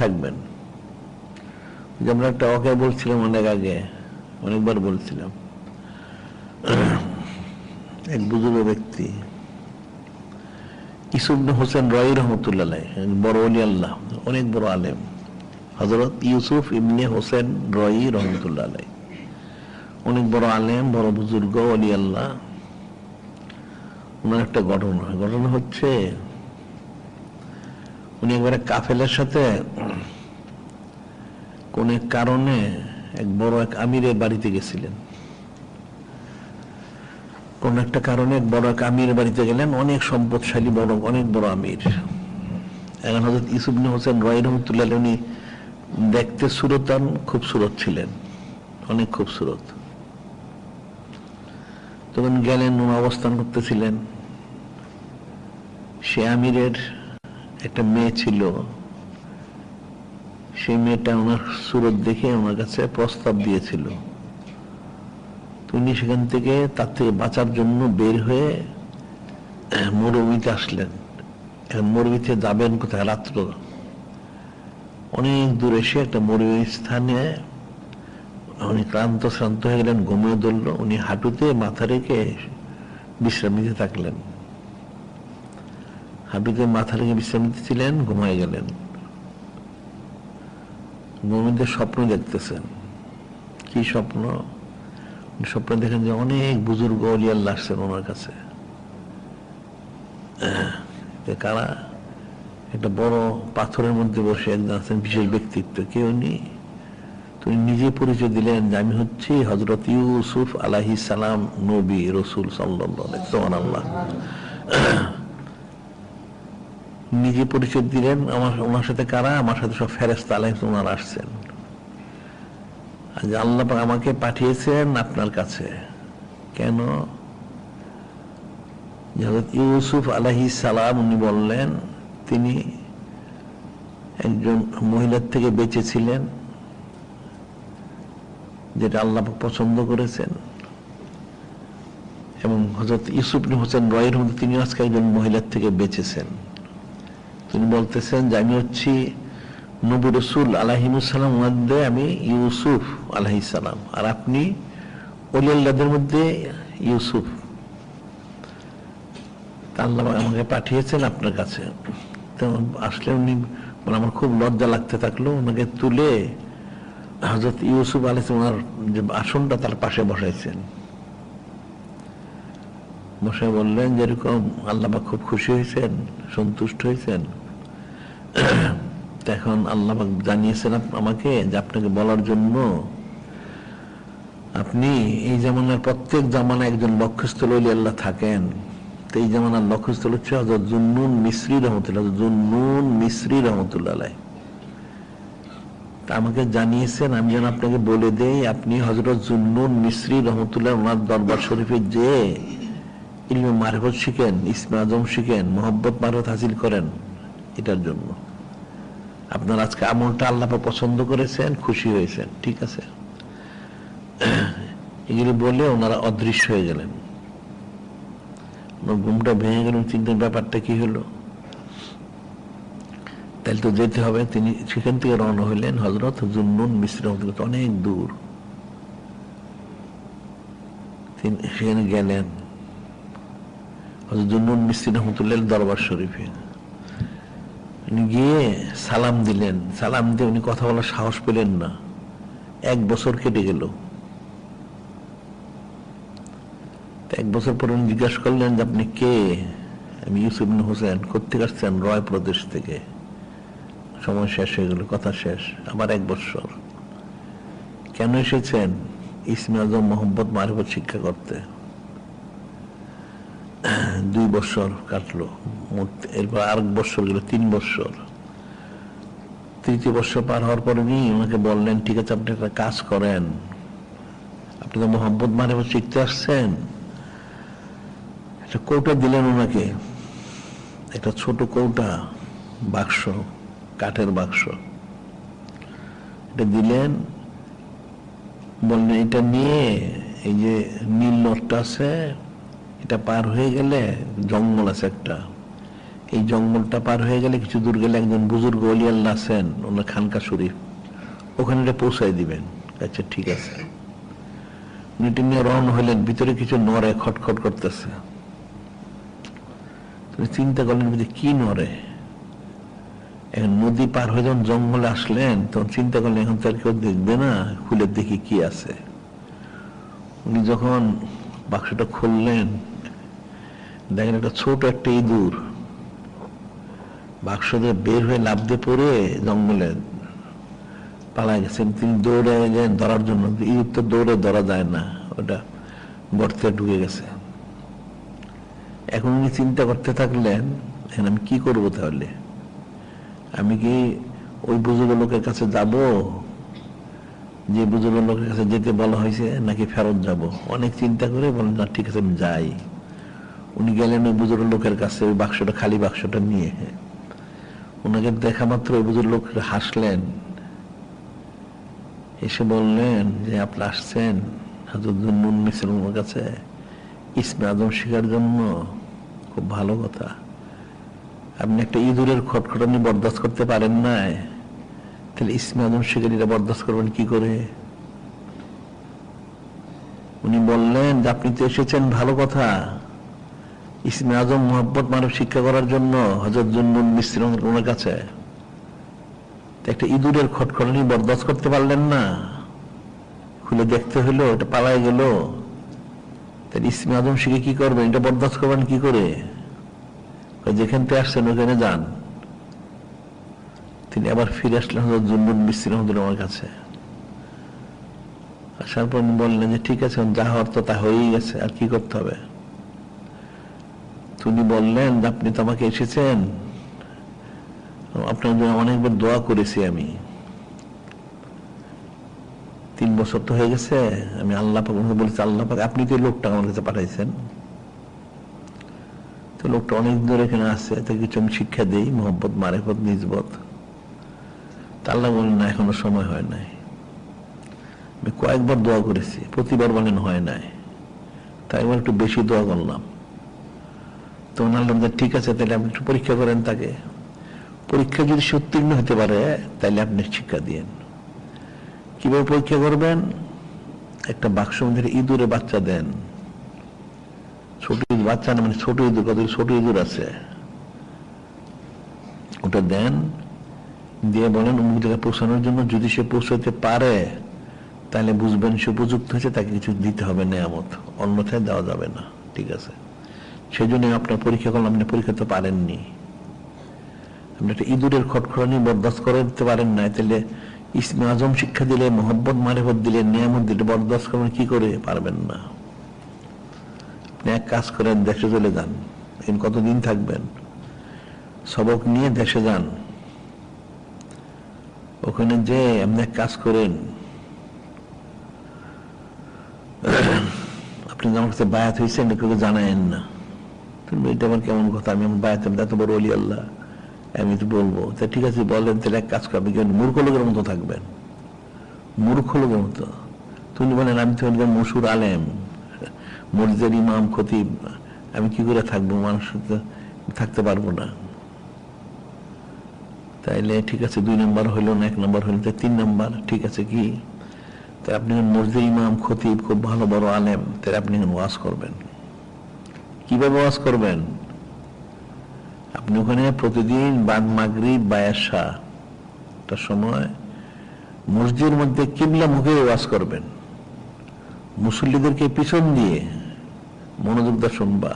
থাকবেন। যে আমরা একটা অকে বলছিলাম অনেক আগে, অনেকবার বলছিলাম। এক বুজুর্গ ব্যক্তি ইসুবনে হোসেন রয় রহমতুল্লাহ বড় অলি আল্লাহ, অনেক বড় আলেম। হজরত ইউসুফ ইবনে হোসেন রয় রহমতুল্লাহ অনেক বড় আলেম, বড় বুজুর্গ অলি আল্লাহ। ওনার একটা ঘটনা ঘটনা হচ্ছে উনি একবারে কাফেলের সাথে, কোন কারণে এক বড় এক আমিরের বাড়িতে গেছিলেন। কোন একটা কারণে এক বড় এক আমিরের বাড়িতে গেলেন, অনেক সম্পদশালী বড়, অনেক বড় আমির। এখন হজরত ইসুবনে হোসেন রয় রহমতুল্লাহ উনি দেখতে সুরতান, খুব সুরত ছিলেন, অনেক খুব সুরত। তখন গেলেন অবস্থান করতেছিলেন। সে আমিরের একটা মেয়ে ছিল। সেই মেয়েটা ওনার সুরত দেখে ওনার কাছে প্রস্তাব দিয়েছিল। তিনি সেখান থেকে তার থেকে বাঁচার জন্য বের হয়ে মরুভূমিতে আসলেন। এখন মরুভূমিতে যাবেন কোথায়? রাত্র। অনেক দূর এসে একটা মরুভূমি স্থানে উনি ক্লান্ত, শ্রান্ত হয়ে গেলেন, ঘুমিয়ে ধরল। উনি হাঁটুতে মাথা রেখে বিশ্রাম নিতে থাকলেন। হাঁটুতে মাথা রেখে বিশ্রাম নিতে ছিলেন ঘুমায় গেলেন। ঘুমিতে স্বপ্ন দেখতেছেন। কি স্বপ্ন? স্বপ্ন দেখেন যে অনেক বুজুর্গ অলিয়াল্লা আসছেন ওনার কাছে। কারা? একটা বড় পাথরের মধ্যে বসে একজন আছেন বিশেষ ব্যক্তিত্ব। কে উনি? তুমি নিজে পরিচয় দিলেন যে আমি হচ্ছি হজরত ইউসুফ আলাহি সালাম নবী রসুল সাল্লাহ নিজে পরিচয় দিলেন, আমার, ওনার সাথে কারা? আমার সাথে সব ফেরেস্তা আলাহ ওনার আসছেন। আল্লাহ আমাকে পাঠিয়েছেন আপনার কাছে। কেন? ইউসুফ আলাহি সালাম, উনি বললেন, তিনি একজন মহিলার থেকে বেঁচে ছিলেন, যেটা আল্লাহ পছন্দ করেছেন। এবং হজরত ইউসুফ হোসেন রয়ের মধ্যে তিনি আজকে একজন মহিলার থেকে বেঁচেছেন। তিনি বলতেছেন যে আমি হচ্ছি নবী রসুল আলাহিমুসালাম মধ্যে আমি ইউসুফ আলাহিসাল্লাম আর আপনি অলিয়াল্লাদের মধ্যে ইউসুফ। আল্লাহ আমাকে পাঠিয়েছেন আপনার কাছে। তো আসলে উনি মানে আমার খুব লজ্জা লাগতে থাকল। ওনাকে তুলে হজরত ইউসুফ আলী ওনার যে আসনটা তার পাশে বসাইছেন। বসে বললেন, যেরকম আল্লাহ খুব খুশি হয়েছেন, সন্তুষ্ট হয়েছেন এখন আল্লাহ জানিয়েছেন আমাকে যে আপনাকে বলার জন্য, আপনি এই জামানার প্রত্যেক জামানা একজন লক্ষ্যস্থল হইলে আল্লাহ থাকেন। তো এই জামানার লক্ষ্যস্থল হচ্ছে হজরত জুন্নুন মিশ্রি রহমতুল্লাহ জুন্নুন মিশ্রি রহমতুল্লাহ তা আমাকে জানিয়েছেন, আমি যেন আপনাকে বলে দেই, আপনি হজরত জুন্নুন মিশ্রি রহমতুল্লাহ ওনার দরবার শরীফে যে ইলমে মারফত শিখেন, ইসমে আজম শিখেন মোহাম্মত মারফত হাসিল করেন, এটার জন্য। আপনার আজকে আমলটা আল্লাহ পছন্দ করেছেন, খুশি হয়েছেন, ঠিক আছে? এগুলি বলে ওনারা অদৃশ্য হয়ে গেলেন। ঘুমটা ভেঙে গেলেন চিন্তার ব্যাপারটা কি হলো? তাহলে তো যেতে হবে, তিনি সেখান থেকে রওনা হইলেন হজরত জুন্নুন মিশ্র অনেক দূর। তিনি সেখানে গেলেন। হজরত জুন্নুন মিস্ত্রি রহমতুল্লাহ দরবার শরীফে। উনি গিয়ে সালাম দিলেন। সালাম দিয়ে উনি কথা বলার সাহস পেলেন না। এক বছর কেটে গেল। এক বছর পর উনি জিজ্ঞাসা করলেন যে, আপনি কে? আমি ইউসুফ হোসেন কোথেকে আসছেন? রয় প্রদেশ থেকে। সময় শেষ হয়ে গেল, কথা শেষ। আবার এক বছর। কেন এসেছেন? ইসমে আজম মোহাম্মদ মারিফত শিক্ষা করতে দুই বছর কাটলো এরপর আর বছর গেল, তিন বছর। তৃতীয় বছর পার হওয়ার পরে উনি ওনাকে বললেন, ঠিক আছে, আপনি একটা কাজ করেন। আপনি তো মোহাম্মদ মারিফত শিখতে আসছেন। একটা কৌটা দিলেন ওনাকে, একটা ছোট কৌটা, বাক্স, কাঠের বাক্স। এটা দিলেন, বললেন, এটা নিয়ে এই যে নীল নটটা আছে এটা পার হয়ে গেলে জঙ্গল আছে একটা। এই জঙ্গলটা পার হয়ে গেলে কিছু দূর গেলে একজন বুজুর্গ অলিয়াল্লা আছেন, ওনার খানকা শরীফ। ওখানে এটা পৌঁছায় দিবেন। আচ্ছা ঠিক আছে। উনি নিয়ে রওনা হলেন ভিতরে কিছু নড়ে, খটখট করতেছে। চিন্তা করলেন যে কি নড়ে? নদী পার হয়ে যখন জঙ্গলে আসলেন, তখন চিন্তা করলেন, এখন তার কেউ দেখবে না, খুলে দেখি কি আছে। উনি যখন বাক্সটা খুললেন। দেখেন একটা ছোট একটা ইঁদুর। বাক্স দিয়ে বের হয়ে লাভ দিয়ে পড়ে জঙ্গলে পালায় গেছেন। তিনি দৌড়ে গেলেন ধরার জন্য। ইঁদুর তো দৌড়ে ধরা যায় না, ওটা গর্তে ঢুকে গেছে। এখন উনি চিন্তা করতে থাকলেন এখন আমি কি করব তাহলে? আমি কি ওই বুজুর্গ লোকের কাছে যাব যে বুজুর্গ লোকের কাছে যেতে বলা হয়েছে, নাকি ফেরত যাব? অনেক চিন্তা করে বলেন না, ঠিক আছে, আমি যাই। উনি গেলেন ওই বুজুর্গ লোকের কাছে, ওই বাক্সটা, খালি বাক্সটা নিয়ে। ওনাকে দেখা মাত্র ওই বুজুর্গ লোক হাসলেন। এসে বললেন যে, আপনি আসছেন মিসের কাছে। ইসমে আদম শিকার জন্য। খুব ভালো কথা। আপনি একটা ইঁদুরের খটখটানি বরদাস্ত করতে পারেন না তাহলে ইসমে আদম শিকারীরা বরদাস্ত করবেন কি করে? উনি বললেন যে, আপনি তো এসেছেন, ভালো কথা। ইসমে আজম মোহাম্মত মানব শিক্ষা করার জন্য হজরত জন্নুল মিস্ত্রি ওনার কাছে। একটা ইঁদুরের খটখটানি বরদাস্ত করতে পারলেন না। খুলে দেখতে হলো, এটা পালায় গেল। তাহলে ইসমে আজম শিখে কি করবেন? এটা বরদাস্ত করবেন কি করে? যেখান থেকে আসছেন, ওখানে যান। তিনি আবার ফিরে আসলেন হজরত জুন্নুল মিস্ত্রি আমার কাছে। আসার পর বললেন যে, ঠিক আছে, যা হওয়ার তো তা হয়েই গেছে, আর কি করতে হবে? তিনি বললেন, আপনি তো আমাকে এসেছেন। আপনার জন্য অনেকবার দোয়া করেছি আমি। তিন বছর তো হয়ে গেছে, আমি আল্লাহ পাক বলেছি, আল্লাহ পাক আপনি তো লোকটা আমার কাছে পাঠাইছেন। তো লোকটা অনেক ধরে এখানে আছে, তাকে কিছু আমি শিক্ষা দিই মোহাম্মত মারেফত, নিজবত। আল্লাহ বলেন না এখনও সময় হয় নাই। আমি কয়েকবার দোয়া করেছি, প্রতিবার বলেন, হয় নাই। তাই এবার একটু বেশি দোয়া করলাম। তো আল্লাহ ঠিক আছে, তাহলে আপনি একটু পরীক্ষা করেন তাকে। পরীক্ষা যদি সে উত্তীর্ণ হতে পারে, তাহলে আপনি শিক্ষা দিয়েন। কীভাবে পরীক্ষা করবেন? একটা বাক্স মধ্যে ইঁদুরে বাচ্চা দেন। ছোট ইঁদুর, বাচ্চা না মানে ছোট ইঁদুর কত ছোট ইঁদুর আছে? ওটা দেন দিয়ে বলেন অমুক জায়গায় পৌঁছানোর জন্য যদি সে পৌঁছাতে পারে, তাহলে বুঝবেন সে উপযুক্ত হয়েছে, তাকে কিছু দিতে হবে নেয়ামত, অন্যথায় দেওয়া যাবে না, ঠিক আছে? সেই জন্য আপনার পরীক্ষা করলাম, আপনি পরীক্ষা তো পারেননি। আপনি একটা ইঁদুরের খটখড়ানি বরদাস্ত করতে পারেন না তাহলে ইসমে আজম শিক্ষা দিলে, মোহব্বত, মারেফত দিলে, নিয়ামত দিলে, বরদাস্ত করবেন, কি করে পারবেন না? আপনি এক কাজ করেন, দেশে চলে যান কতদিন থাকবেন? সবক নিয়ে দেশে যান ওখানে যে আপনি কাজ করেন আপনি আমার কাছে বায়াত হয়েছেন কেউ জানায়েন না। এটা আমার কেমন কথা? আমি আমার বায়াত এত বড় অলি আল্লাহ। আমি তো বলব, তা ঠিক আছে, বলেন, তাহলে এক কাজ করবেন কেন মূর্খ লোকের মতো থাকবেন। মূর্খ লোকের মতো। তুমি বলেন, আমি তো একজন মসুর আলেম, মসজিদের ইমাম, খতিব। আমি কি করে থাকব? মানুষ থাকতে পারব না। তাইলে ঠিক আছে দুই নম্বর হইল না, এক নম্বর হইল তিন নম্বর ঠিক আছে কি? তাই আপনি মসজিদ ইমাম, খতিব, খুব ভালো, বড় আলেম তাই আপনি ওয়াজ করবেন। কীভাবে ওয়াজ করবেন? আপনি ওখানে প্রতিদিন বাদ মাগরি বায়াসা তার সময় মসজিদের মধ্যে কিবলা মুখে ওয়াজ করবেন। মুসল্লিদেরকে পিছন দিয়ে মনোযোগ দা শুনবা।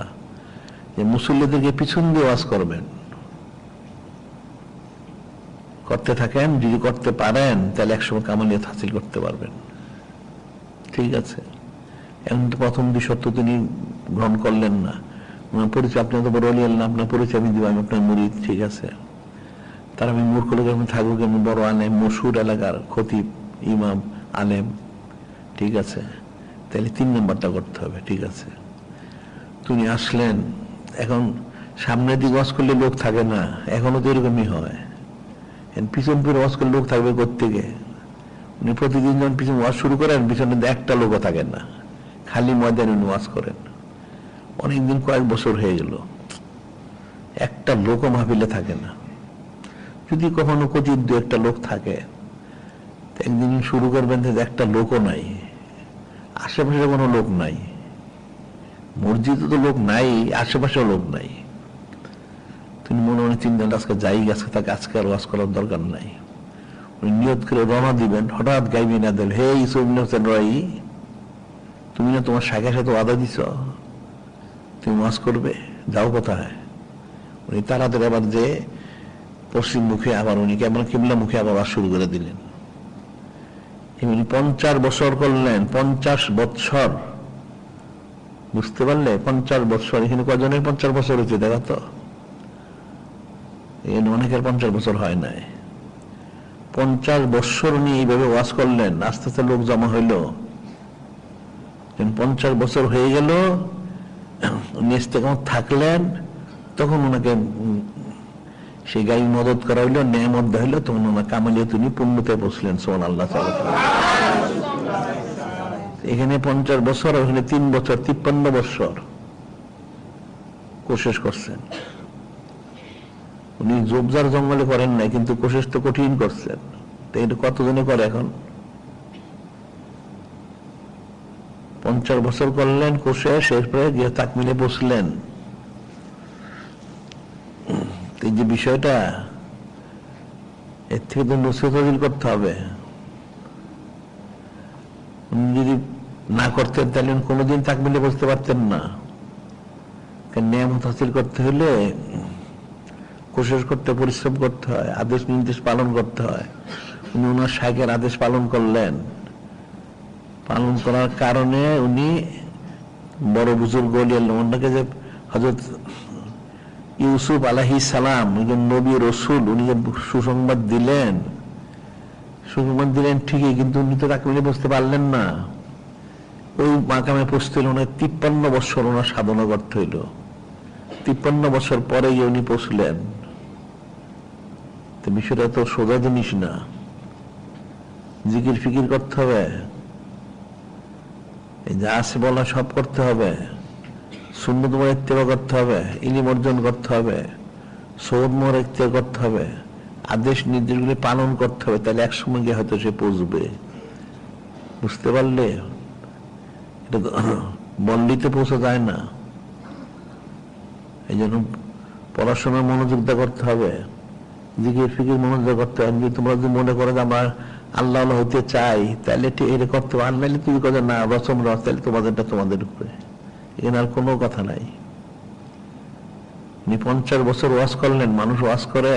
যে মুসল্লিদেরকে পিছন দিয়ে ওয়াজ করবেন। করতে থাকেন, যদি করতে পারেন, তাহলে একসময় কামালিয়াত হাসিল করতে পারবেন। ঠিক আছে? এখন তো প্রথম দুই তিনি গ্রহণ করলেন না। পরিচয়, আপনি তো বড় অলি, আল্লাহ আপনার পরিচয় আমি দিব, আমি আপনার মুরিদ, ঠিক আছে? তার আমি মূর্খ লোকের আমি থাকুক আমি বড় আলেম মসুর এলাকার খতিব, ইমাম, আলেম, ঠিক আছে? তাহলে তিন নম্বরটা করতে হবে, ঠিক আছে? তুমি আসলেন, এখন সামনের দিকে ওয়াজ করলে লোক থাকে না, এখনও তো এরকমই হয়। পিছন ফিরে ওয়াজ করলে লোক থাকবে কোথেকে উনি প্রতিদিন যখন পিছনে ওয়াজ শুরু করেন, পিছনে একটা লোকও থাকেন না। খালি ময়দানে উনি ওয়াজ করেন। অনেকদিন কয়েক বছর হয়ে গেল। একটা লোকও মাহফিলে থাকে না। যদি কখনো কচিত দু একটা লোক থাকে একদিন শুরু করবেন একটা লোকও নাই। আশেপাশে কোনো লোক নাই। মসজিদে তো লোক নাই, আশেপাশেও লোক নাই। তিনি মনে মনে চিন্তা আজকে যাই, আজকে তাকে, আজকে আর ওয়াজ করার দরকার নাই। উনি নিয়ত করে রওনা দিবেন, হঠাৎ গাইবি না দিল হে ইসুফ হোসেন রাই, তুমি না তোমার শাখার সাথে আদা দিছ? তুমি ওয়াজ করবে? যাও কোথায়? উনি তাড়াতাড়ি আবার যে পশ্চিম মুখে আবার উনি কেমন কিমলা মুখে আবার ওয়াজ শুরু করে দিলেন। উনি পঞ্চাশ বছর করলেন, পঞ্চাশ বৎসর। বুঝতে পারলে? পঞ্চাশ বছর এখানে কজনের পঞ্চাশ বছর হয়েছে, দেখা তো? অনেকের পঞ্চাশ বছর হয় নাই। পঞ্চাশ বৎসর উনি এইভাবে ওয়াজ করলেন, আস্তে আস্তে লোক জমা হইল। পঞ্চাশ বছর হয়ে গেল, উনি ইস্তেকামত থাকলেন, তখন ওনাকে সেই গাড়ি মদত করা হইল নেয়ামত দেওয়া হইল তখন ওনার কামালিয়ে তিনি পূর্ণতে বসলেন সোমান আল্লাহ। এখানে পঞ্চাশ বছর, ওখানে তিন বছর, তিপ্পান্ন বছর কোশেষ করছেন। উনি জোবজার জঙ্গলে করেন নাই, কিন্তু কোশেষ তো কঠিন করছেন। এটা কতজনে করে এখন? পঞ্চাশ বছর করলেন কোশেষ এরপরে গিয়ে তাকমিলে বসলেন। এই যে বিষয়টা, এর থেকে তো নসিহত করতে হবে। উনি যদি না করতেন, তাহলে কোনোদিন তাকমিলে বসতে পারতেন না। নিয়ামত হাসিল করতে হলে কোশিশ করতে পরিশ্রম করতে হয়, আদেশ নির্দেশ পালন করতে হয়। উনি ওনার শাহের আদেশ পালন করলেন। পালন করার কারণে উনি বড় বুজুর্গ ওনাকে যে হজরত ইউসুফ আলাহি সালাম একজন নবী রসুল, উনি যে সুসংবাদ দিলেন সুসংবাদ দিলেন ঠিকই, কিন্তু উনি তো তাকে মিলে বুঝতে পারলেন না। ওই মাকামে পৌঁছতে ওনার তিপ্পান্ন বছর ওনার সাধনা করতে হইল। তিপ্পান্ন বছর পরে উনি পৌঁছলেন। তো বিষয়টা তো সোজা জিনিস না। জিকির ফিকির করতে হবে। যা আছে বলা সব করতে হবে। শূন্য তোমার ইত্তেবা করতে হবে, ইলিম অর্জন করতে হবে, সৌদ মোহর ইত্তেবা করতে হবে, আদেশ নির্দেশগুলি পালন করতে হবে, তাহলে একসময় গিয়ে হয়তো সে পৌঁছবে। বুঝতে পারলে? এটা তো বললিতে পৌঁছা যায় না। এই জন্য পড়াশোনার মনোযোগ দেওয়া করতে হবে। জিকির, ফিকির, মনোযোগ করতে হবে যদি তোমরা যদি মনে করো যে আমরা আল্লাহ হতে চাই, তাহলে এটা করতে আর নাহলে তুমি কথা না, রসম রস, তাহলে তোমাদেরটা তোমাদের উপরে। এখানে আর কোনো কথা নাই। উনি পঞ্চাশ বছর ওয়াজ করলেন, মানুষ ওয়াজ করে,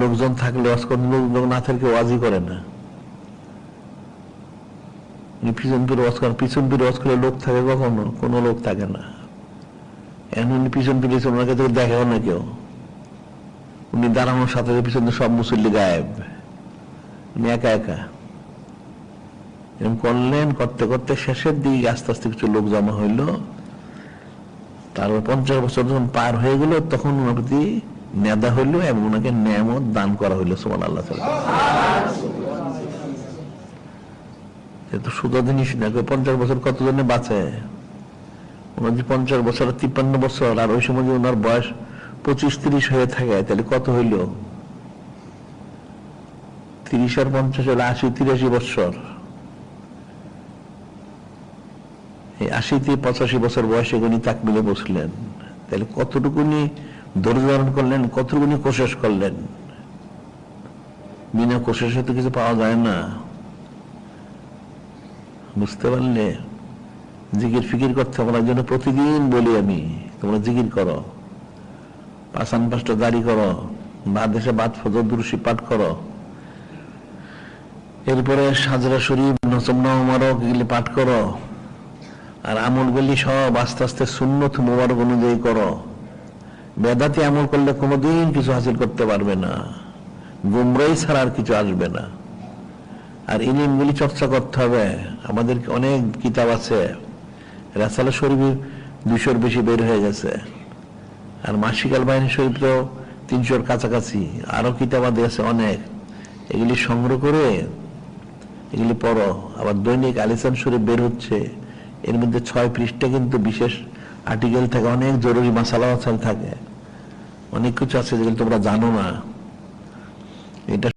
লোকজন থাকলে ওয়াজ করেন লোকজন না থাকলে ওয়াজই করে না। উনি পিছন ফিরে ওয়াজ করেন, পিছন ফিরে ওয়াজ করলে লোক থাকে কখনো? কোনো লোক থাকে না। এখন উনি পিছন ফিরেছে ওনাকে তো দেখেও না কেউ। উনি দাঁড়ানোর সাথে পিছনে সব মুসল্লি গায়েব। উনি একা একা। এরকম করলেন, করতে করতে শেষের দিকে আস্তে আস্তে কিছু লোক জমা হইল। তারপর পঞ্চাশ বছর যখন পার হয়ে গেল, তখন ওনার প্রতি নেদা হইল এবং ওনাকে নিয়ামত দান করা হইল সোমান আল্লাহ তো সুদা জিনিস না পঞ্চাশ বছর কতজনে বাঁচে? ওনার যে পঞ্চাশ বছর, তিপ্পান্ন বছর, আর ওই সময় যে ওনার বয়স পঁচিশ, তিরিশ হয়ে থাকে, তাহলে কত হইল? তিরিশ আর পঞ্চাশ হলে আশি, তিরাশি বছর এই আশি থেকে পঁচাশি বছর বয়সে উনি তাক মিলে বসলেন। তাহলে কতটুকুনি ধৈর্য ধারণ করলেন কতটুকুনি কোশেষ করলেন? বিনা কোশেষে তো কিছু পাওয়া যায় না। বুঝতে পারলে? জিকির ফিকির করতে আমার জন্য প্রতিদিন বলি আমি, তোমরা জিকির করো। পাঁচান পাঁচটা দাড়ি করো বাদ দেশে বাদ ফজর দুরুশি পাঠ করো এরপরে সাজরা শরীফ নসম্না মোবারক এগুলি পাঠ করো আর আমলগুলি সব আস্তে আস্তে সুন্নত মোবারক অনুযায়ী করো বেদাতি আমল করলে কোনোদিন কিছু হাসিল করতে পারবে না। গুমরাই ছাড়া আর কিছু আসবে না। আর ইলিমগুলি চর্চা করতে হবে। আমাদের অনেক কিতাব আছে। রাসালা শরীফ দুশোর বেশি বের হয়ে গেছে। আর মাসিকাল বাহিনী শরীফ তো তিনশোর কাছাকাছি। আরও কিতাবাদি আছে অনেক। এগুলি সংগ্রহ করে, এগুলি পড়ো। আবার দৈনিক আলিসান শরীফ বের হচ্ছে। এর মধ্যে ছয় পৃষ্ঠে কিন্তু বিশেষ আর্টিকেল থাকে, অনেক জরুরি মাসালা মাসাল থাকে। অনেক কিছু আছে যেগুলো তোমরা জানো না। এটা